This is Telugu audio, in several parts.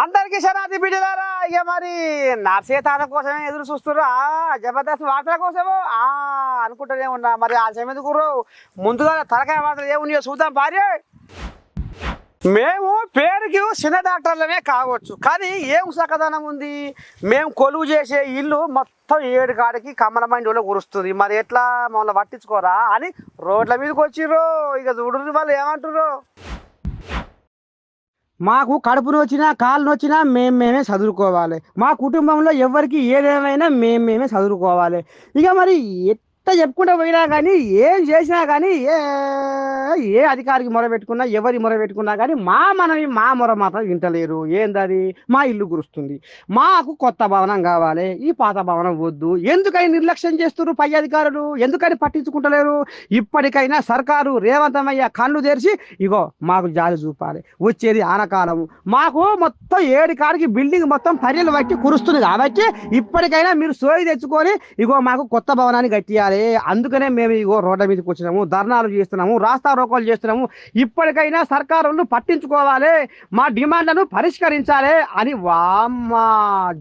అందరికి శరాది బిడ్డలారా ఇక మరి నర్సే తాత కోసమే ఎదురు చూస్తురా జబర్దస్త్ వార్తల కోసము? ఆ అనుకుంటూనే ఉన్నా. మరి ఆ ఎందుకు ముందుగా తలకాయ వార్తలు ఏమున్నాయో చూద్దాం భార్య. మేము పేరుకి చిన్న డాక్టర్లమే కావచ్చు కానీ ఏం సకదనం ఉంది? మేము కొలువు చేసే ఇల్లు మొత్తం ఏడు కాడికి కమ్మలమైన వాళ్ళు కురుస్తుంది. మరి ఎట్లా మమ్మల్ని పట్టించుకోరా అని రోడ్ల మీదకి వచ్చిర్రు. ఇక చూడు వాళ్ళు ఏమంటారు మాకు కడుపు నొచ్చినా కాలు నొచ్చినా మేము మేమే చదువుకోవాలి మా కుటుంబంలో ఎవరికి ఏదేమైనా మేము మేమే చదువుకోవాలి ఇక మరి ఎంత చెప్పుకుంటూ పోయినా కానీ ఏం చేసినా కానీ ఏ ఏ అధికారికి మొర పెట్టుకున్నా ఎవరి మొర పెట్టుకున్నా కానీ మా మనవి మా మొర మాత్రం వింటలేరు. ఏందది? మా ఇల్లు కురుస్తుంది మాకు కొత్త భవనం కావాలి. ఈ పాత భవనం వద్దు. ఎందుకని నిర్లక్ష్యం చేస్తున్నారు పై అధికారులు? ఎందుకని పట్టించుకుంటలేరు? ఇప్పటికైనా సర్కారు రేవంతమయ్య కళ్ళు తెరిచి ఇగో మాకు జాలి చూపాలి. వచ్చేది ఆనకాలము మాకు మొత్తం ఏడు కాడికి బిల్డింగ్ మొత్తం పర్యలు బట్టి కురుస్తుంది కాబట్టి ఇప్పటికైనా మీరు సోయి తెచ్చుకొని ఇగో మాకు కొత్త భవనాన్ని కట్టియాలి. అందుకనే మేము ఇగో రోడ్ల మీదకి వచ్చినాము ధర్నాలు చేస్తున్నాము రాస్తా రోకాలు చేస్తున్నాము. ఇప్పటికైనా సర్కారులు పట్టించుకోవాలి మా డిమాండ్లను పరిష్కరించాలి అని వామ్మ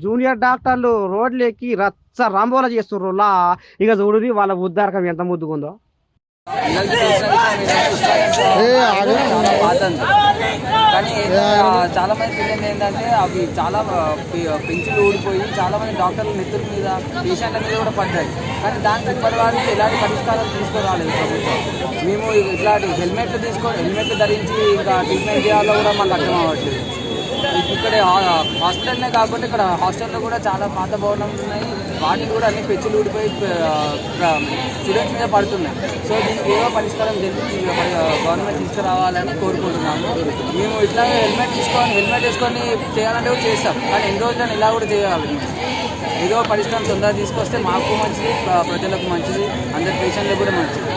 జూనియర్ డాక్టర్లు రోడ్లు ఎక్కి రచ్చ రంబోలా చేస్తుర్రు ఇక చూడు వాళ్ళ ఉద్దారకం ఎంత ముద్దుకుందో పిల్లలకి తెలిసిన విషయం చాలా పాత. కానీ చాలా మంది తెలియదు ఏంటంటే అవి చాలా పెంచులు ఊడిపోయి చాలా మంది డాక్టర్ల నెత్తుల మీద పేషెంట్ల మీద కూడా పడ్డాయి. కానీ దానికి వరకు ఎలాంటి పరిష్కారం తీసుకురాలేదు ప్రభుత్వం. మేము ఇట్లాంటి హెల్మెట్లు తీసుకొని హెల్మెట్లు ధరించి ఇంకా ట్రీట్మెంట్ చేయాలో కూడా మాకు అర్థం అవ్వట్లేదు. ఇక్కడ హాస్పిటల్నే కాకుండా ఇక్కడ హాస్టల్లో కూడా చాలా పాత భవనాలు ఉన్నాయి. వాటికి కూడా అన్ని పెచ్చులు ఊడిపోయి స్టూడెంట్స్ మీద పడుతున్నాయి. సో దీనికి ఏదో పరిష్కారం జరిపించి గవర్నమెంట్ తీసుకురావాలని కోరుకుంటున్నాము. మేము ఇట్లా హెల్మెట్ తీసుకొని హెల్మెట్ వేసుకొని చేయాలంటే కూడా చేస్తాం. కానీ ఎన్ని రోజులను ఇలా కూడా చేయాలి. ఏదో పరిష్కారం తొందరగా తీసుకొస్తే మాకు మంచిది ప్రజలకు మంచిది అందరి పేషెంట్లకు కూడా మంచిది.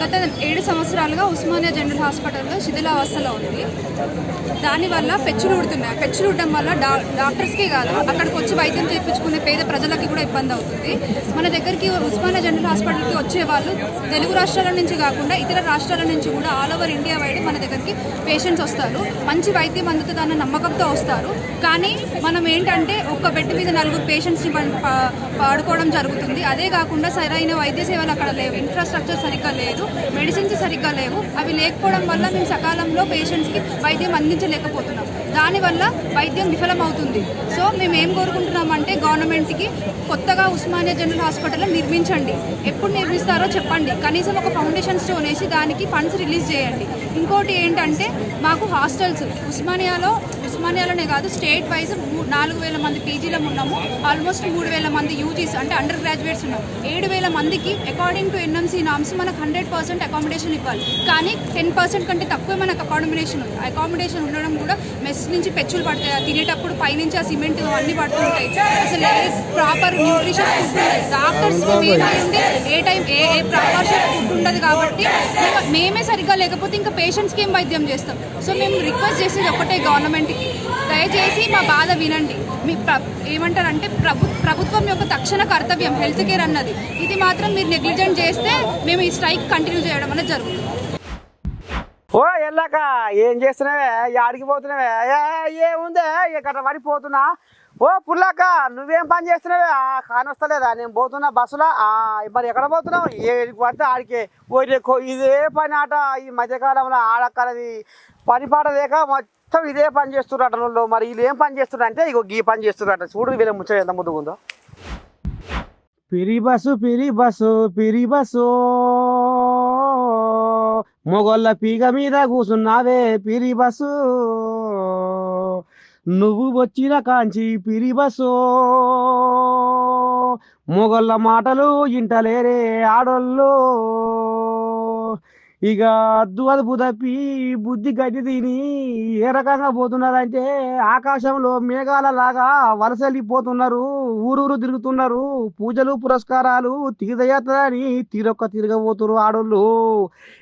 గత ఏడు సంవత్సరాలుగా ఉస్మానియా జనరల్ హాస్పిటల్లో శిథిలావస్థలో ఉంది. దానివల్ల పెచ్చులు ఉడుతున్నాయి. పెచ్చులు ఉండడం వల్ల డా డాక్టర్స్కే కాదు అక్కడికి వచ్చి వైద్యం చేయించుకునే పేద ప్రజలకి కూడా ఇబ్బంది అవుతుంది. మన దగ్గరికి ఉస్మానియా జనరల్ హాస్పిటల్కి వచ్చే వాళ్ళు తెలుగు రాష్ట్రాల నుంచి కాకుండా ఇతర రాష్ట్రాల నుంచి కూడా ఆల్ ఓవర్ ఇండియా వైడ్ మన దగ్గరికి పేషెంట్స్ వస్తారు. మంచి వైద్యం అందుతుందన్న నమ్మకంతో వస్తారు. కానీ మనం ఏంటంటే ఒక్క బెడ్ మీద నలుగురు పేషెంట్స్ని పాడుకోవడం జరుగుతుంది. అదే కాకుండా సరైన వైద్య సేవలు అక్కడ లేవు. ఇన్ఫ్రాస్ట్రక్చర్ సరిగ్గా లేదు. మెడిసిన్స్ సరిగ్గా లేవు. అవి లేకపోవడం వల్ల మేము సకాలంలో పేషెంట్స్కి వైద్యం అందించలేకపోతున్నాం. దానివల్ల వైద్యం విఫలమవుతుంది. సో మేము ఏం కోరుకుంటున్నామంటే గవర్నమెంట్కి కొత్తగా ఉస్మానియా జనరల్ హాస్పిటల్ నిర్మించండి. ఎప్పుడు నిర్మిస్తారో చెప్పండి. కనీసం ఒక ఫౌండేషన్ స్టోన్ వేసి దానికి ఫండ్స్ రిలీజ్ చేయండి. ఇంకోటి ఏంటంటే మాకు హాస్టల్స్ ఉస్మానియాలో ఉస్మానియాలోనే కాదు స్టేట్ వైజ్ నాలుగు వేల మంది పీజీలో ఉన్నాము. ఆల్మోస్ట్ మూడు వేల మంది యూజీస్ అంటే అండర్ గ్రాడ్యుయేట్స్ ఉన్నాం. ఏడు వేల మందికి అకార్డింగ్ టు ఎన్ఎంసీ నామ్స్ మనకు హండ్రెడ్ పర్సెంట్ అకామిడేషన్ ఇవ్వాలి. కానీ టెన్ పర్సెంట్ కంటే తక్కువే మనకు అకామిడేషన్ ఉంది. అకామిడేషన్ ఉండడం కూడా మెస్ నుంచి పెచ్చులు పడతాయి. ఆ తినేటప్పుడు పైనుంచి ఆ సిమెంట్ అన్నీ పడుతుంటాయి. అసలు ప్రాపర్ న్యూట్రిషన్ ఫుడ్ ఉండదు. డాక్టర్స్ మేమైంది ఏ టైం ఏ ఏ ప్రాపర్ ఫుడ్ ఉండదు కాబట్టి మేమే సరిగ్గా లేకపోతే ఇంకా పేషెంట్స్కి ఏం వైద్యం చేస్తాం. సో మేము రిక్వెస్ట్ చేసేది ఒకటే గవర్నమెంట్కి దయచేసి మా బాధ వినండి. మీ ప్ర ఏమంటారంటే ప్రభు ప్రభుత్వం యొక్క తక్షణ కర్తవ్యం హెల్త్ కేర్ అన్నది. ఇది మాత్రం మీరు నెగ్లిజెంట్ చేస్తే మేము ఈ స్ట్రైక్ కంటిన్యూ చేయడం అనేది జరుగుతుంది. ఓ ఎల్లాక ఏం చేస్తున్నావే? ఆడికి పోతున్నావే? ఏ ఏముందే ఇక్కడ పడిపోతున్నా ఓ పుల్లాక నువ్వేం పని చేస్తున్నావే? ఆ కానొస్తలేదా నేను పోతున్నా బస్సులో. మరి ఎక్కడ పోతున్నావు? ఏడికి పడితే ఆడికే. ఓ ఇదే పని ఆట. ఈ మధ్యకాలంలో ఆడక్కడది పని పాట లేక మొత్తం ఇదే పని చేస్తున్నట్టు వాళ్ళు మరి వీళ్ళు ఏం పని చేస్తున్నారు అంటే ఇగో గీ పని చేస్తున్నారట చూడు వీళ్ళ ముచ్చట ఎంత ముందుగా ఉందో. పిరి బస్సు పిరి బస్సు పిరి బస్సు. మొగోళ్ళ పీగ మీద కూసున్నావే పిరి బస్సు. నువ్వు వచ్చిన కాంచి పిరి బస్సు. మొగోళ్ళ మాటలు ఇంటలేరే ఆడోళ్ళు. ఇక అద్దు అదుపు తప్పి బుద్ధి గడ్డి తిని ఏ రకంగా పోతున్నారంటే ఆకాశంలో మేఘాల లాగా వలసెళ్ళిపోతున్నారు ఊరూరు తిరుగుతున్నారు పూజలు పురస్కారాలు తీర్థయాత్రని తీరొక్క తిరగబోతున్నారు ఆడోళ్ళు.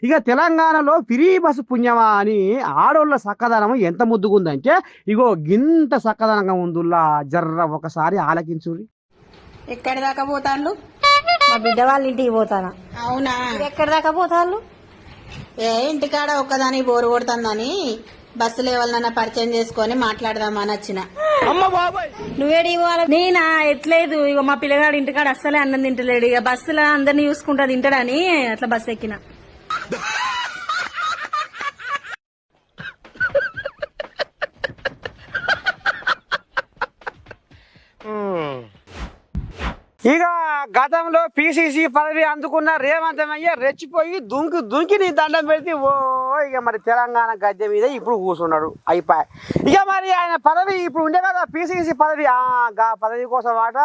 ఇక తెలంగాణలో ఫిరీ బస్సు పుణ్యమా అని ఆడోళ్ళ సక్కదనం ఎంత ముద్దుగుందంటే ఇగో గింత సక్కదనంగా ఉందిలా జర్ర ఒకసారి ఆలకించురి ఎక్కడి దాకా మా బిడ్డ వాళ్ళ ఇంటికి పోతానా? అవునా? ఎక్కడి దాకా పోతాళ్ళు? ఏ ఇంటికాడ ఒక్కదాని బోరు కొడుతుందని బస్సులు ఎవరినన్నా పరిచయం చేసుకొని మాట్లాడదామని వచ్చిన. నువ్వేడి ఇవ్వాలి నేనా? ఎట్లేదు? ఇక మా పిల్లగాడు ఇంటికాడ అస్సలే అన్నం తింటలేడు. ఇక బస్సులో అందరిని చూసుకుంటా తింటాడని అట్లా బస్సు ఎక్కిన. ఇక గతంలో పిసిసి పదవి అందుకున్న రేవంతమయ్య రెచ్చిపోయి దుంకి దుంకి నీ దండం పెడితే ఓ ఇక మరి తెలంగాణ గద్దె మీద ఇప్పుడు కూర్చున్నాడు. అయిపోయి. ఇక మరి ఆయన పదవి ఇప్పుడు ఉండే కదా పిసిసి పదవి. ఆ గా పదవి కోసం ఆట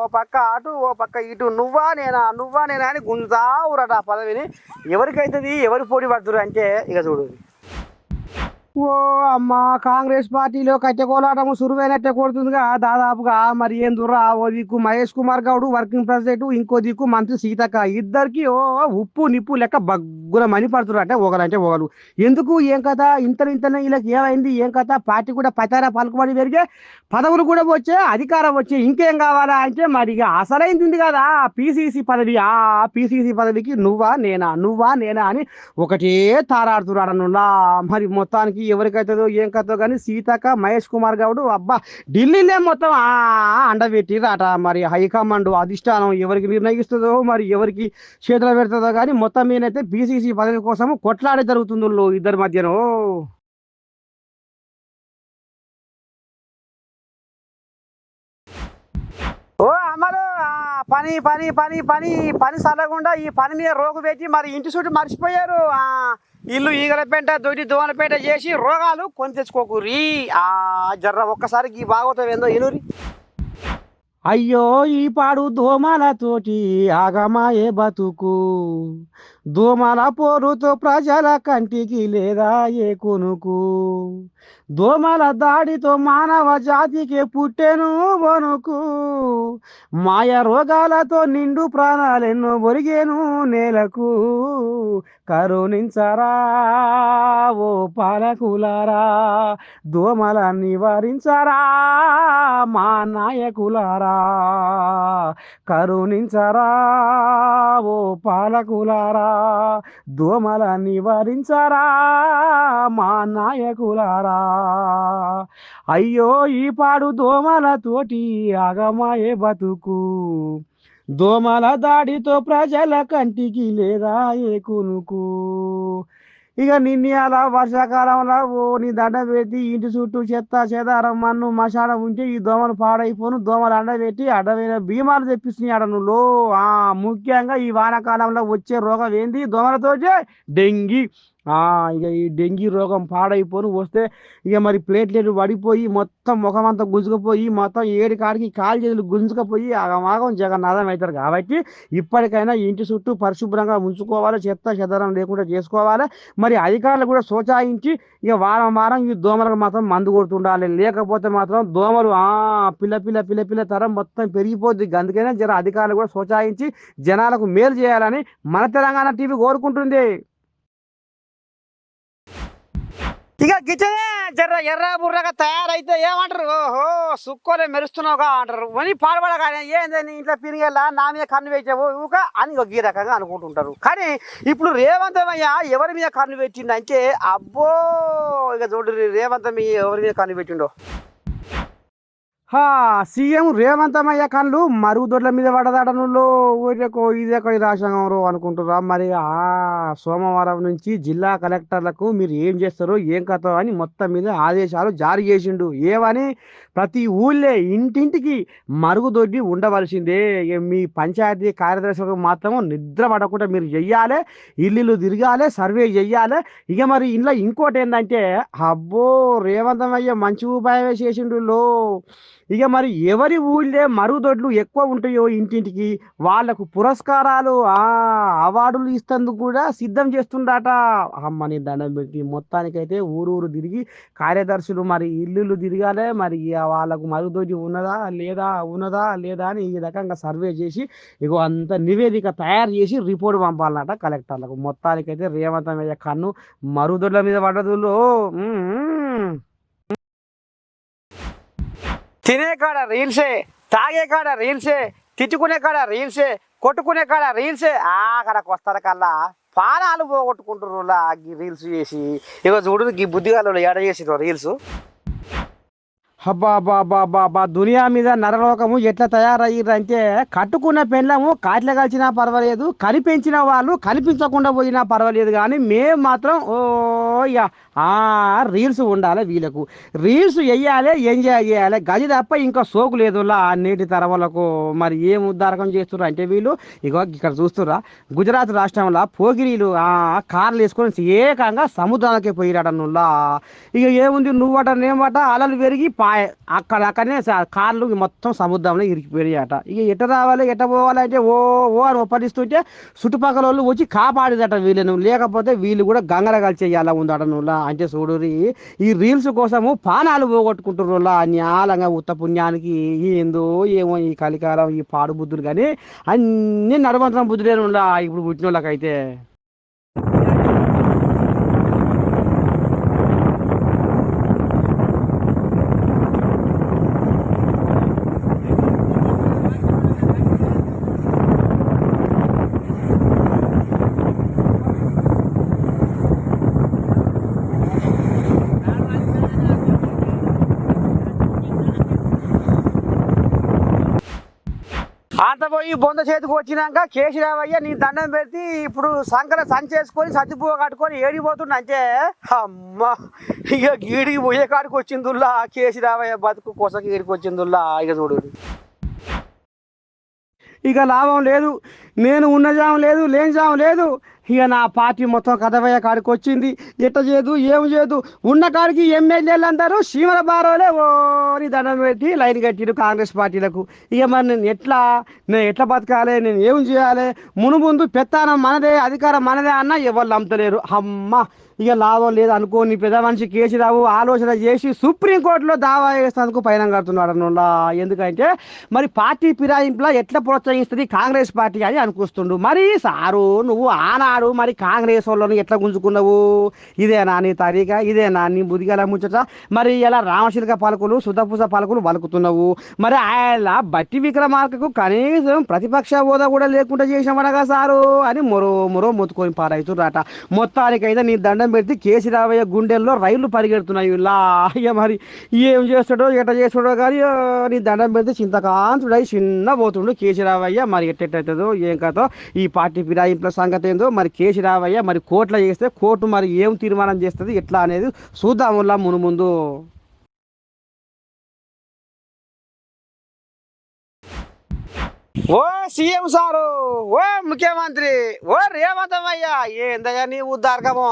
ఓ పక్క అటు ఓ పక్క ఇటు నువ్వా నేనా నువ్వా నేనా అని గుంజావురట ఆ పదవిని. ఎవరికైతుంది ఎవరు పోటీ పడుతురు అంటే ఇక చూడు. ఓ అమ్మ కాంగ్రెస్ పార్టీలో కట్టె కోలాటము సురువైనట్టే కొడుతుందిగా. దాదాపుగా మరి ఏం దుర్రా ఓ దిక్కు మహేష్ కుమార్ గౌడ్ వర్కింగ్ ప్రెసిడెంట్ ఇంకో దిక్కు మంత్రి సీతక్క. ఇద్దరికి ఓ ఉప్పు నిప్పు లెక్క బగ్గుల మని పడుతున్నారంటే ఒకరంటే ఒకరు. ఎందుకు? ఏం కథ? ఇంత ఇంతనే వీళ్ళకి ఏమైంది? ఏం కథ? పార్టీ కూడా పతారా పలుకుబడి పెరిగే పదవులు కూడా వచ్చే అధికారం వచ్చే ఇంకేం కావాలా అంటే మరి అసలైంది కదా. పీసీసీ పదవి. ఆ పీసీసీ పదవికి నువ్వా నేనా? నువ్వా నేనా అని ఒకటే తారాడుతున్నాడు మరి మొత్తానికి ఎవరికైతుందో ఏం కథో కానీ సీతక్క మహేష్ కుమార్ గౌడ్ అబ్బా ఢిల్లీలో మొత్తం ఆ అండబెట్టిరాట మరి హైకమాండ్ అధిష్టానం ఎవరికి నిర్ణయిస్తుందో మరి ఎవరికి చేతులు పెడుతుందో కానీ మొత్తం మీదైతే బీసీసీ పదవి కోసం కొట్లాడే జరుగుతుందో ఇద్దరి మధ్యనో. ఓ! అమలు! పని పని పని పని పని సరగకుండా ఈ పని మీద రోగు పెట్టి మరి ఇంటి చుట్టూ మర్చిపోయారు. ఇల్లు ఈగలపేట దొడ్డి దోమలపేట చేసి రోగాలు కొని తెచ్చుకోకూరి. ఆ జర్ర ఒక్కసారికి ఈ ఏందో ఇనురి అయ్యో ఈ పాడు దోమలతోటి ఆగమాయే బతుకు. దోమల పోరుతో ప్రజల కంటికి లేదా ఏ కొనుకు? దోమల దాడితో మానవ జాతికి పుట్టెను వణుకు మాయ రోగాలతో నిండు ప్రాణాలెన్నో ఒరిగేను నేలకు. కరుణించరా ఓ పాలకులారా దోమల నివారించరా మా నాయకులారా. కరుణించరా ఓ పాలకులారా దోమల నివారించరా మా నాయకులారా. అయ్యో ఈ పాడు దోమలతోటి ఆగమాయే బతుకు. దోమల దాడితో ప్రజల కంటికి లేదా ఏ కునుకు? ఇక నిన్న అలా వర్షాకాలంలో ఓ నీ దండ పెట్టి ఇంటి చుట్టూ చెత్త చెదారం మన్ను మశానం ఉంటే ఈ దోమలు పాడైపోను. దోమలు అండబెట్టి అడ్డమైన భీమాలు తెప్పిస్తున్నాయి ఆడ నువ్వు. ఆ ముఖ్యంగా ఈ వానాకాలంలో వచ్చే రోగం ఏంది? దోమలతోటే డెంగీ ఇక ఈ డెంగీ రోగం పాడైపోను వస్తే ఇక మరి ప్లేట్లెట్ పడిపోయి మొత్తం ముఖం అంతా గుంజుకుపోయి మొత్తం ఏడు కాడికి కాలు చేతులు గుంజుకుపోయి ఆగమాగం జగన్నాథం అవుతారు కాబట్టి ఇప్పటికైనా ఇంటి చుట్టూ పరిశుభ్రంగా ఉంచుకోవాలి చెత్త చెదరం లేకుండా చేసుకోవాలి. మరి అధికారులు కూడా సోచాయించి ఇక వారం వారం ఈ దోమలకు మాత్రం మందు కొడుతుండాలి. లేకపోతే మాత్రం దోమలు పిల్ల పిల్ల పిల్ల పిల్ల తరం మొత్తం పెరిగిపోద్ది. అందుకనే జర అధికారులు కూడా సోచాయించి జనాలకు మేలు చేయాలని మన తెలంగాణ టీవీ కోరుకుంటుంది. ఇక గిట్టనే జర్ర ఎర్ర బుర్రగా తయారైతే ఏమంటారు? ఓహో సుక్కోలే మెరుస్తున్నావుగా అంటారు. అని పాడబడగానే ఏంది నీ ఇంట్లో పిరిగేలా? నా మీద కన్ను వేసావు ఊక అని ఒక ఈ రకంగా అనుకుంటుంటారు. కానీ ఇప్పుడు రేవంతమయ్య ఎవరి మీద కన్ను పెట్టిండంటే అబ్బో ఇక చూడు రేవంతమయ్య ఎవరి మీద కన్ను పెట్టిండో? సీఎం రేవంతమయ్య కళ్ళు మరుగుదొడ్ల మీద పడదాడనులో ఊరికో ఇదేకో రాశాంగంరో అనుకుంటురా మరి ఆ సోమవారం నుంచి జిల్లా కలెక్టర్లకు మీరు ఏం చేస్తారో ఏం కథ అని మొత్తం మీద ఆదేశాలు జారీ చేసిండు. ఏమని? ప్రతి ఊళ్ళే ఇంటింటికి మరుగుదొడ్డి ఉండవలసిందే. ఇక మీ పంచాయతీ కార్యదర్శులకు మాత్రం నిద్ర పడకుండా మీరు చెయ్యాలి ఇల్లు తిరగాలి సర్వే చెయ్యాలి. ఇక మరి ఇంట్లో ఇంకోటి ఏంటంటే అబ్బో రేవంతమయ్య మంచి ఉపాయమే చేసిండు లో. ఇక మరి ఎవరి ఊళ్ళే మరుగుదొడ్లు ఎక్కువ ఉంటాయో ఇంటింటికి వాళ్ళకు పురస్కారాలు అవార్డులు ఇస్తందుకు కూడా సిద్ధం చేస్తుండట అమ్మని దండం పెట్టి మొత్తానికైతే ఊరూరు తిరిగి కార్యదర్శులు మరి ఇల్లులు తిరగాలే. మరి ఇక వాళ్ళకు మరుగుదొడ్డి ఉన్నదా లేదా ఉన్నదా లేదా అని ఈ రకంగా సర్వే చేసి ఇగో అంత నివేదిక తయారు చేసి రిపోర్ట్ పంపాలన్నట కలెక్టర్లకు. మొత్తానికైతే రేవంతమయ్య కన్ను మరుగుదొడ్ల మీద పడ్డదులో. తినే కాడ రీల్సే తాగే కాడ రీల్సే తిట్టుకునే కాడ రీల్సే కొట్టుకునే కాడ రీల్సే ఆ వస్తారు కల్లా. పానాలు పోగొట్టుకుంటున్నారు ఈ రీల్స్ చేసి. ఇక చూడు ఈ బుద్ధిగాలు ఎడ చేసిరు రీల్స్? అబ్బా అబ్బా అబ్బా అబ్బా అబ్బా దునియా మీద నరలోకము ఎట్లా తయారయ్యారంటే కట్టుకున్న పెండ్లము కాట్ల కలిసినా పర్వాలేదు కనిపించిన వాళ్ళు కనిపించకుండా పోయినా పర్వాలేదు కానీ మేము మాత్రం ఓ ఆ రీల్స్ ఉండాలి వీళ్ళకు. రీల్స్ వేయాలి ఎంజాయ్ చేయాలి గది తప్ప ఇంకా సోకు లేదులా లా తరవలకు మరి ఏం ఉద్దారకం చేస్తున్నారు అంటే వీళ్ళు? ఇగో ఇక్కడ చూస్తురా గుజరాత్ రాష్ట్రంలో పోగిరీలు ఆ కార్లు వేసుకొని ఏకంగా సముద్రానికి పోయిరాడనులా ఇక ఏముంది నువ్వట నేమట అలలు పెరిగి పా అక్కడ అక్కడనే కార్లు మొత్తం సముద్రంలో ఇరికిపోయాట ఇక ఎట రావాలి ఎట పోవాలంటే ఓ ఓ అని ఒప్పడిస్తుంటే చుట్టుపక్కల వాళ్ళు వచ్చి కాపాడిదట వీళ్ళను. లేకపోతే వీళ్ళు కూడా గంగల చేయాలా ఉందట నువ్వులా అంటే చూడు ఈ రీల్స్ కోసము పానాలు పోగొట్టుకుంటున్నారు న్యాలంగా ఉత్త పుణ్యానికి ఏందో ఏమో ఈ కలికాలం ఈ పాడు బుద్ధులు కానీ అన్ని నడవంతరం బుద్ధులేనులా ఇప్పుడు పుట్టిన వాళ్ళకైతే అంత పోయి బొంద చేతికి వచ్చినాక కేశరావయ్య నీ దండం పెడితే ఇప్పుడు సంకర సంచేసుకొని సత్తిపూవ కట్టుకొని ఏడిపోతుండ అంటే అమ్మ ఇక గీడికి పోయే కాడికి వచ్చిందుల్లా కేశరావయ్య బతుకు కొసకి గీడికి వచ్చిందుల్లా ఇక చూడు. ఇక లాభం లేదు నేను ఉన్న జాము లేదు లేని జాము లేదు ఇక నా పార్టీ మొత్తం కథవయ్య కాడికి వచ్చింది. ఎట్ట చేయదు ఏం చేయదు ఉన్న కాడికి ఎమ్మెల్యేలు అందరూ సీమల బారోలే ఓని దండం పెట్టి లైన్ కట్టిరు కాంగ్రెస్ పార్టీలకు. ఇక మరి నేను ఎట్లా? నేను ఎట్లా బతకాలి? నేను ఏం చేయాలి? మునుముందు పెత్తానం మనదే అధికారం మనదే అన్న ఎవరు నమ్మతలేరు. అమ్మ ఇక లాభం లేదు అనుకోని పెద్ద మనిషి కేసీరావు ఆలోచన చేసి సుప్రీంకోర్టులో దావా చేసినందుకు పైన కడుతున్నాడు అన్నోళ్ళ ఎందుకంటే మరి పార్టీ ఫిరాయింపులా ఎట్లా ప్రోత్సహిస్తుంది కాంగ్రెస్ పార్టీ అని అనుకొస్తుండు. మరి సారు నువ్వు ఆనా ఆనాడు మరి కాంగ్రెస్ వాళ్ళని ఎట్లా గుంజుకున్నావు? ఇదేనా నీ తరీక ఇదేనా నీ ముదిగల ముచ్చట? మరి ఇలా రామశిల్క పలుకులు సుధపూస పలుకులు వలుకుతున్నావు. మరి ఆయన బట్టి విక్రమార్కకు కనీసం ప్రతిపక్ష హోదా కూడా లేకుండా చేసినవనగా సారు అని మరో మరో మొత్తుకొని పారాయితురాట మొత్తానికైతే నీ దండం పెడితే కేసీరావయ్య గుండెల్లో రైళ్ళు పరిగెడుతున్నాయి. ఇలా మరి ఏం చేస్తాడో ఎట్ట చేస్తాడో కానీ నీ దండం పెడితే చింతకాంతుడై చిన్న పోతుండు కేసీరావయ్య. మరి ఎట్టెట్టవుతుందో ఏం కథో ఈ పార్టీ ఫిరాయింపుల సంగతి ఏందో మరి కేసీరావయ్య మరి కోర్టులో చేస్తే కోర్టు మరి ఏం తీర్మానం చేస్తుంది ఎట్లా అనేది చూద్దాములా మును ముందు. ఓ సీఎం సారు ఓ ముఖ్యమంత్రి ఓ రేవంతమయ్యా ఏందయ్యా నీ ఉద్దార్గము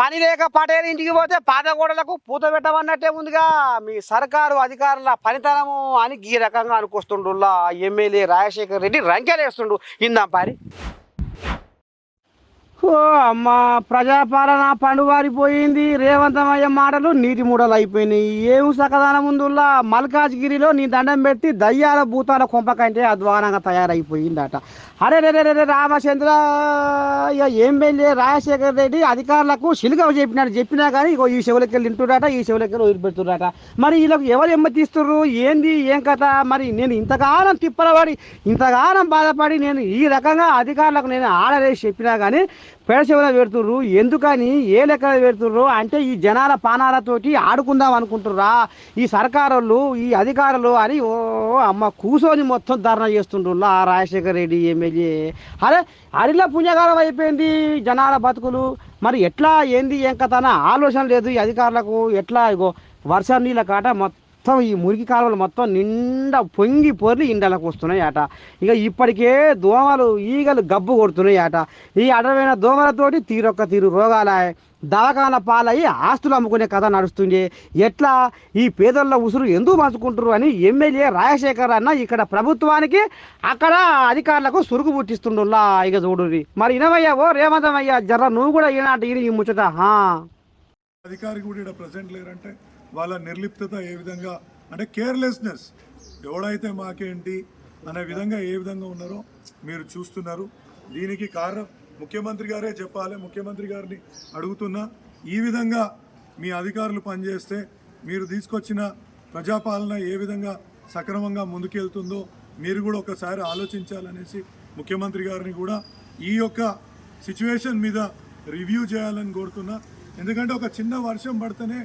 పని లేక పటేలు ఇంటికి పోతే పాత గోడలకు పూత పెట్టమన్నట్టే ఉందిగా. మీ సర్కారు అధికారుల పనితనము అని ఈ రకంగా అనుకొస్తుండుల్లా ఎమ్మెల్యే రాజశేఖర్ రెడ్డి రంకెలేస్తుండు. ఇందాం పారి. ఓ ప్రజాపాలన పండువారిపోయింది. రేవంతమయ్య మాటలు నీటి మూడలు అయిపోయినాయి ఏం సకదానం ముందులా మల్కాజ్గిరిలో నీ దండం పెట్టి దయ్యాల భూతాల కొంప కంటే అధ్వానంగా తయారైపోయిందట. అరే రే రే రే రామచంద్ర ఇక ఎమ్మెల్యే రాజశేఖర్ రెడ్డి అధికారులకు సిలుగ చెప్పినాడు. చెప్పినా కానీ ఇగో ఈ చెవులకి వెళ్ళి ఈ చెవులకి వెళ్ళి వదిలిపెడుతున్నారట. మరి వీళ్ళకి ఎవరు ఎమ్మతిస్తుర్రు ఏంది? ఏం కథ? మరి నేను ఇంతకాలం తిప్పలబడి ఇంతకాలం బాధపడి నేను ఈ రకంగా అధికారులకు నేను ఆడలేసి చెప్పినా కానీ పెడచెవుల పెడుతుర్రు ఎందుకని? ఏ లెక్కన పెడుతుర్రు అంటే ఈ జనాల పానాలతోటి ఆడుకుందాం అనుకుంటుర్రా. ఈ సర్కారులు ఈ అధికారులు అని ఓ అమ్మ కూసోని మొత్తం ధర్నా చేస్తుండ్రులా ఆ రాజశేఖర రెడ్డి ఎమ్మెల్యే. అరే అరిలో పుణ్యకాలం అయిపోయింది జనాల బతుకులు. మరి ఎట్లా ఏంది ఏం కథ ఆలోచన లేదు ఈ అధికారులకు. ఎట్లా ఇగో వర్షం నీళ్ళ కాట మొత్తం మొత్తం ఈ మురికి కాలువలు మొత్తం నిండా పొంగి పొర్లి ఇండలకు వస్తున్నాయి అట ఇక ఇప్పటికే దోమలు ఈగలు గబ్బు కొడుతున్నాయి అట ఈ అడవైన దోమలతోటి తీరొక్క తీరు రోగాలయ దవాఖాన పాలయ్యి ఆస్తులు అమ్ముకునే కథ నడుస్తుంది. ఎట్లా? ఈ పేదల ఉసురు ఎందుకు పంచుకుంటారు అని ఎమ్మెల్యే రాజశేఖర్ అన్న ఇక్కడ ప్రభుత్వానికి అక్కడ అధికారులకు సురుగు పుట్టిస్తుండులా ఇక చూడుర్రి. మరి ఇనవయ్యా ఓ రేవంతమయ్యా జర్ర? నువ్వు కూడా ఈనాటి ఈ ముచ్చట. అధికారి కూడా ప్రజెంట్ లేరంటే వాళ్ళ నిర్లిప్తత ఏ విధంగా అంటే కేర్లెస్నెస్ ఎవడైతే మాకేంటి అనే విధంగా ఏ విధంగా ఉన్నారో మీరు చూస్తున్నారు. దీనికి కారణం ముఖ్యమంత్రి గారే చెప్పాలి. ముఖ్యమంత్రి గారిని అడుగుతున్నా ఈ విధంగా మీ అధికారులు పనిచేస్తే మీరు తీసుకొచ్చిన ప్రజాపాలన ఏ విధంగా సక్రమంగా ముందుకెళ్తుందో మీరు కూడా ఒకసారి ఆలోచించాలనేసి ముఖ్యమంత్రి గారిని కూడా ఈ యొక్క సిచ్యువేషన్ మీద రివ్యూ చేయాలని కోరుతున్నా. ఎందుకంటే ఒక చిన్న వర్షం పడితేనే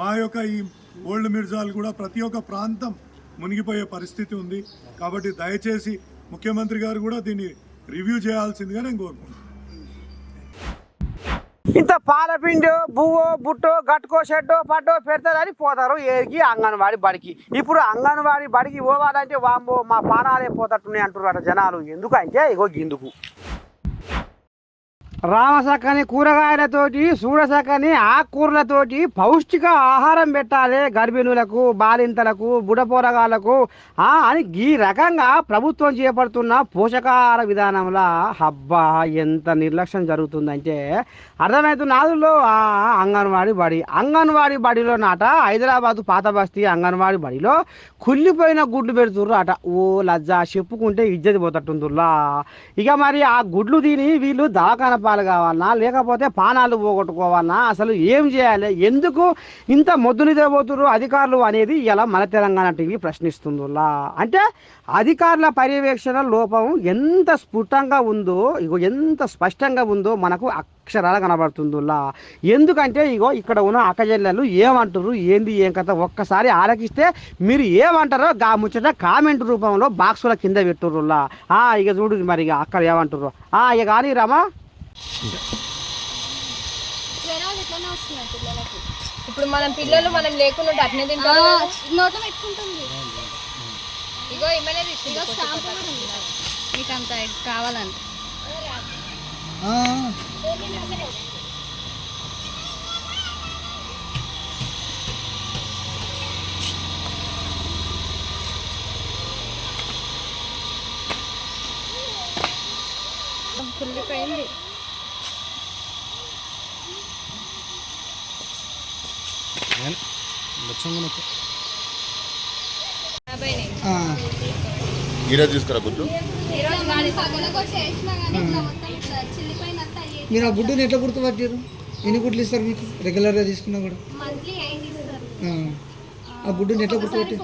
మా యొక్క ఈ ఓల్డ్ మిర్జాలు కూడా ప్రతి ఒక్క ప్రాంతం మునిగిపోయే పరిస్థితి ఉంది. కాబట్టి దయచేసి ముఖ్యమంత్రి గారు కూడా దీన్ని రివ్యూ చేయాల్సిందిగా నేను కోరుకుంటున్నాను. ఇంత పాలపిండి బువ్వో బుట్టో గట్టుకో షెడ్డో పడ్డో పెడతారని పోతారు ఏరికి అంగన్వాడి బడికి. ఇప్పుడు అంగన్వాడి బడికి పోవాలంటే వాంబో మా పానాలే పోతట్టున్నాయి అంటున్నారు జనాలు. ఎందుకంటే ఇగో గిందుకు. రామసక్కని కూరగాయలతోటి చూడసక్కని ఆకుకూరలతోటి పౌష్టిక ఆహారం పెట్టాలి గర్భిణులకు బాలింతలకు బుడపోరగాళ్ళకు అని ఈ రకంగా ప్రభుత్వం చేపడుతున్న పోషకాహార విధానంలో హబ్బా ఎంత నిర్లక్ష్యం జరుగుతుందంటే అర్థమవుతున్న నాదుల్లో? ఆ అంగన్వాడి బడి. అంగన్వాడి బడిలో నాట హైదరాబాద్ పాత బస్తీ అంగన్వాడి బడిలో కుళ్ళిపోయిన గుడ్లు పెడుతుర్రు అట ఓ లజ్జ చెప్పుకుంటే ఇజ్జది పోతట్టుందిలా ఇక మరి ఆ గుడ్లు తిని వీళ్ళు దవాఖాన పాలు కావాలన్నా లేకపోతే పానాలు పోగొట్టుకోవాలన్నా అసలు ఏం చేయాలి? ఎందుకు ఇంత మొద్దు నిద్రపోతున్నారు అధికారులు అనేది ఇలా మన తెలంగాణ టీవీ ప్రశ్నిస్తుందిలా. అంటే అధికారుల పర్యవేక్షణ లోపం ఎంత స్ఫుటంగా ఉందో ఇగో ఎంత స్పష్టంగా ఉందో మనకు అక్షరాలు కనబడుతుందిలా. ఎందుకంటే ఇగో ఇక్కడ ఉన్న అక్కజెల్లెలు ఏమంటారు ఏంది ఏం కథ? ఒక్కసారి ఆలకిస్తే మీరు ఏమంటారో గా ముచ్చట కామెంట్ రూపంలో బాక్సుల కింద పెట్టుర్రులా. ఇక చూడు మరి ఇక అక్కడ ఏమంటారు ఆ ఇక కానీ రామా. ఇప్పుడు మనం పిల్లలు మనం లేకుండా అట్నే తింటారు నోట్లో పెట్టుకుంటుంది. ఇగో ఏమైనా ఇగో స్టాంప్ కూడా ఉంది. మీకు అంత కావాలంటే కుళ్ళిపోయింది. ఈరోజు తీసుకురా గుడ్డు? మీరు ఆ గుడ్డుని ఎట్లా గుర్తుపట్టారు ఎన్ని గుడ్లు ఇస్తారు మీకు? రెగ్యులర్గా తీసుకున్నా కూడా. మంత్లీ ఎయిట్ ఇస్తారు. ఆ. గుడ్డుని ఎట్లా గుర్తుపట్టారు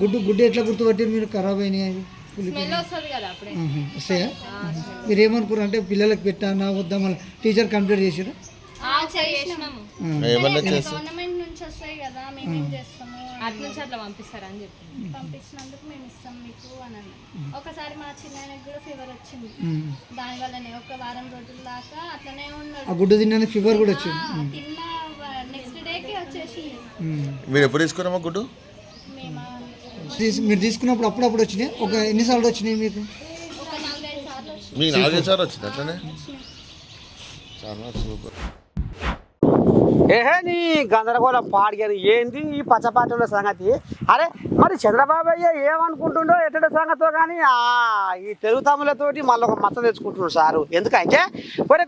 గుడ్డు గుడ్డు ఎట్లా గుర్తుపట్టారు మీరు? ఖరాబ్ అయినాయి అవి. స్మెల్ వస్తుంది కదా అప్పుడే. ఆహా. వస్తాయా? మీరు ఏమనుకున్నారు అంటే పిల్లలకు పెట్టానా వద్దా మళ్ళీ? టీచర్ కంప్లీట్ చేసారా ఏమన్నా చేసి గవర్నమెంట్ నుంచి వస్తాయి కదా మేమేం చేస్తాము అటు నుంచి అట్లా పంపిస్తారని చెప్పి పంపించినందుకు మేము ఇస్తాం మీకు అని అన్నాం ఒకసారి మా చిన్నాయనకి కూడా ఫీవర్ వచ్చింది. దాని వల్లనే ఒక వారం రోజుల దాకా అట్లనే ఉన్నాడు. ఆ గుడ్డు తిన్నాను ఫీవర్ కూడా వచ్చింది. ఆ, తిన్న నెక్స్ట్ డేకి వచ్చేసింది. ఉమ్. మీరు ఎప్పుడు తీసుకున్నామా గుడ్డు? మీరు తీసుకున్నప్పుడు అప్పుడప్పుడు వచ్చినాయి? ఒక ఎన్నిసార్లు వచ్చినాయి మీకు? మీకు నాలుగైదు సార్లు వచ్చింది అట్లనే? చాలా సూపర్. ఏహే నీ గందరగోళం పాడిగారు ఏంది? ఈ పచ్చపాటల సంగతి. అరే మరి చంద్రబాబు అయ్య ఏమనుకుంటుండో ఎట్టడి సంగతో కానీ ఆ, ఈ తెలుగు తమ్ములతోటి మళ్ళీ ఒక మచ్చ తెచ్చుకుంటున్నాడు సారు. ఎందుకంటే ఒరే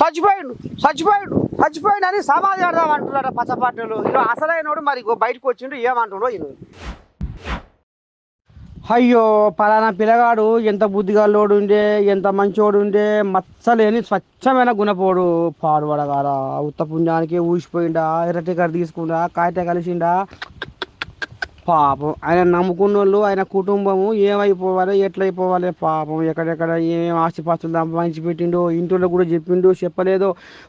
చచ్చిపోయిండు చచ్చిపోయిండు చచ్చిపోయిండు అని సమాధి పెడదాం అంటున్నాడు పచ్చపాటలు ఇలా అసలైనోడు మరి బయటకు వచ్చిండు ఏమంటుండో ఇది అయ్యో పలానా పిల్లగాడు ఎంత బుద్ధిగాలోడు ఉండే ఎంత మంచోడు ఉండే మచ్చలేని స్వచ్ఛమైన గుణపోడు. పాడుపడగాల ఉత్త పుణ్యానికి ఊసిపోయిండా ఎర్రటికర్ తీసుకుండా కాయట కలిసిండా. పాపం. ఆయన నమ్ముకున్న వాళ్ళు ఆయన కుటుంబము ఏమైపోవాలి ఎట్లయిపోవాలి? పాపం. ఎక్కడెక్కడ ఏమేమి ఆస్తిపాస్తులు సంపాదించి పెట్టిండో ఇంట్లో కూడా చెప్పిండో చెప్పలేదో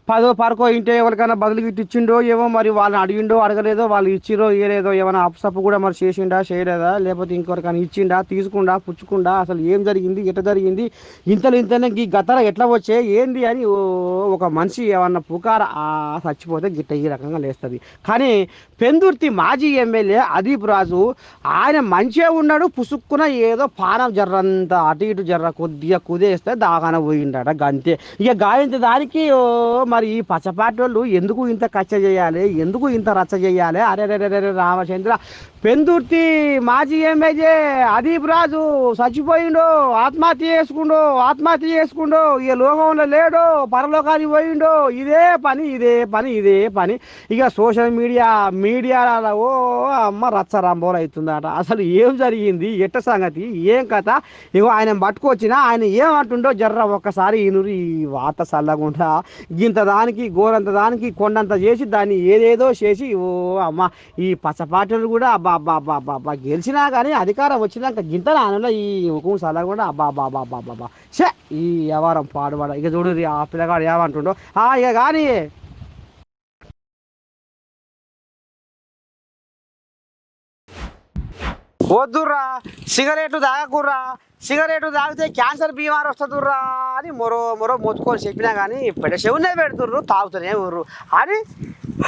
పదో పరకో ఇంటి ఎవరికైనా బదులు గిట్టి ఇచ్చిండో ఏమో మరి వాళ్ళని అడిగిండో అడగలేదో వాళ్ళు ఇచ్చిరో ఇయ్యలేదో ఏమైనా అప్సప్పు కూడా మరి చేసిండా చేయలేదా? లేకపోతే ఇంకొకరికైనా ఇచ్చిండా తీసుకుండా పుచ్చుకుండా? అసలు ఏం జరిగింది? ఎట్లా జరిగింది? ఇంతలో ఇంతనే ఈ గతర ఎట్లా వచ్చే? ఏంది అని ఓ ఒక మనిషి ఏమన్నా పుకార? చచ్చిపోతే గిట్ట ఈ రకంగా లేస్తుంది. కానీ పెందుర్తి మాజీ ఎమ్మెల్యే అదీప్ రాజు ఆయన మంచిగా ఉన్నాడు పుసుక్కున ఏదో పానం జర్రంత అటు ఇటు జర్ర కొద్దిగా కుదేస్తే దాగాన పోయిండట గంతే. ఇక గాయంత దానికి ఓ మరి ఈ పచ్చపాటి వాళ్ళు ఎందుకు ఇంత కచ్చ చేయాలి ఎందుకు ఇంత రచ్చ చేయాలి? అరే రే రే రే రామచంద్ర. పెందుర్తి మాజీ ఎమ్మెల్యే అదీప్ రాజు చచ్చిపోయిండు ఆత్మహత్య చేసుకుండు ఆత్మహత్య చేసుకుండు ఇక లోకంలో లేడో పరలోకానికి పోయిండో. ఇదే పని ఇదే పని ఇదే పని. ఇక సోషల్ మీడియా మీడియాలో ఓ అమ్మ రచ్చరా రంబోలు అవుతుందట అసలు ఏం జరిగింది? ఎట్ట సంగతి? ఏం కథ? ఇగో ఆయన పట్టుకొచ్చినా ఆయన ఏమంటుండో జర్ర ఒక్కసారి ఈనురు ఈ వాత చల్లకుండా గింత దానికి గోరంత దానికి కొండంత చేసి దాన్ని ఏదేదో చేసి ఓ అమ్మ ఈ పచ్చపాటలు కూడా అబ్బా అబ్బా అబ్బా అబ్బా అబ్బా గెలిచినా కానీ అధికారం వచ్చినాక గింత నానులో ఈ ముఖం చల్లకుండా అబ్బా అబ్బా అబ్బా అబ్బా అబ్బా అబ్బా. షే ఈ వ్యవహారం పాడుబడ ఇక చూడు ఆ పిల్లగాడు ఏమంటుండో. ఆ ఇక కానీ వద్దుర్రా సిగరెట్లు తాగకుర్రా సిగరెట్ తాగితే క్యాన్సర్ బీమార్ వస్తుందిర్రా అని మరో మరో మొత్తుకొని చెప్పినా కానీ పెద్ద చెవునే పెడుతుర్రు తాగుతూనే ఉర్రు. అని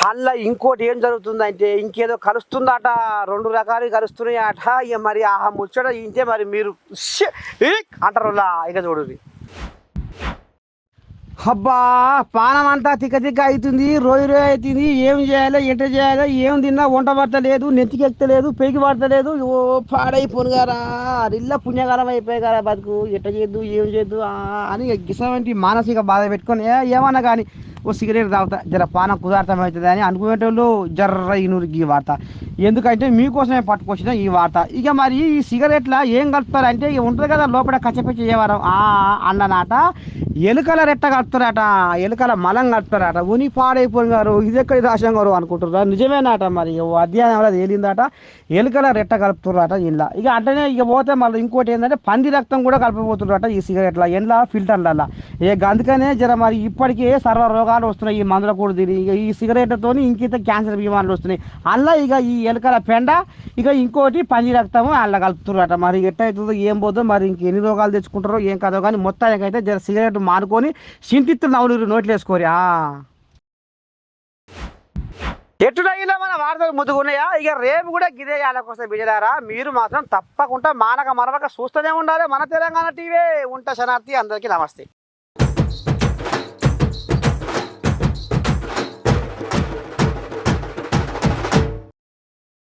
అలా ఇంకోటి ఏం జరుగుతుందంటే ఇంకేదో కలుస్తుందట రెండు రకాలు కలుస్తున్నాయి అట ఇక మరి ఆ ముచ్చట ఇంటే మరి మీరు అంటారులా అంటారు ఇక చూడుది అబ్బా పానం అంతా తిక్క తిక్క అవుతుంది రోజు రోజు అవుతుంది ఏం చేయాలో ఎంట చేయాలి ఏం తిన్నా వంట పడతలేదు నెత్తికి ఎక్కలేదు పెయికి పడతలేదు ఓ పాడైపోను గారా ఇల్ల పుణ్యకాలం అయిపోయి కదా బతుకు ఎట్ట చేద్దు ఏం చేద్దు అని గిసమంటి మానసిక బాధ పెట్టుకొని ఏమన్నా కానీ ఓ సిగరెట్ తాగుతా జర పానం కుదార్థమవుతుంది అని అనుకునేటోళ్ళు జర్ర ఇనురికి ఈ వార్త. ఎందుకంటే మీకోసమే పట్టుకొచ్చిన ఈ వార్త. ఇక మరి ఈ సిగరెట్ల ఏం కలుపుతారంటే ఇక ఉంటుంది కదా లోపల కచ్చపెచ్చి చేయవారం అన్ననాట. ఎలుకల రెట్ట కలుపుతారట ఎలుకల మలం కలుపుతారట. ఉని పాడైపోయిన గారు ఇది ఎక్కడ రాశాం గారు అనుకుంటున్నారు? నిజమేనాట మరి ఓ అధ్యయనంలో తేలిందట. ఎలుకల రెట్ట కలుపుతున్నారట ఇలా ఇక అంటనే ఇక పోతే మళ్ళీ ఇంకోటి ఏంటంటే పంది రక్తం కూడా కలపబోతున్నారట ఈ సిగరెట్ల ఎండ్ల ఫిల్టర్లలో ఏ అందుకనే జర మరి ఇప్పటికే సర్వ రోగాలు వస్తున్నాయి ఈ మందుల కూడా తిని ఇక ఈ సిగరెట్లతో ఇంకిత క్యాన్సర్ బీమార్లు వస్తున్నాయి. అలా ఇక ఈ ఎలుకల పెండ ఇక ఇంకోటి పంది రక్తము అలా కలుపుతున్నారట. మరి ఎట్టయితుందో ఏం పోతుందో మరి ఇంక ఎన్ని రోగాలు తెచ్చుకుంటారో ఏం కాదో కానీ మొత్తానికైతే జర సిగరెట్ మానుకొని సింతిత్తు నవ్వులు నోట్లు వేసుకోరి ఆ. మన వార్తలు ముద్దుకున్నాయా ఇక రేపు కూడా గిదే కోసం బిజలారా మీరు మాత్రం తప్పకుండా మానక మరవక చూస్తూనే ఉండాలి మన తెలంగాణ టీవీ. ఉంటా శనార్థి అందరికీ నమస్తే.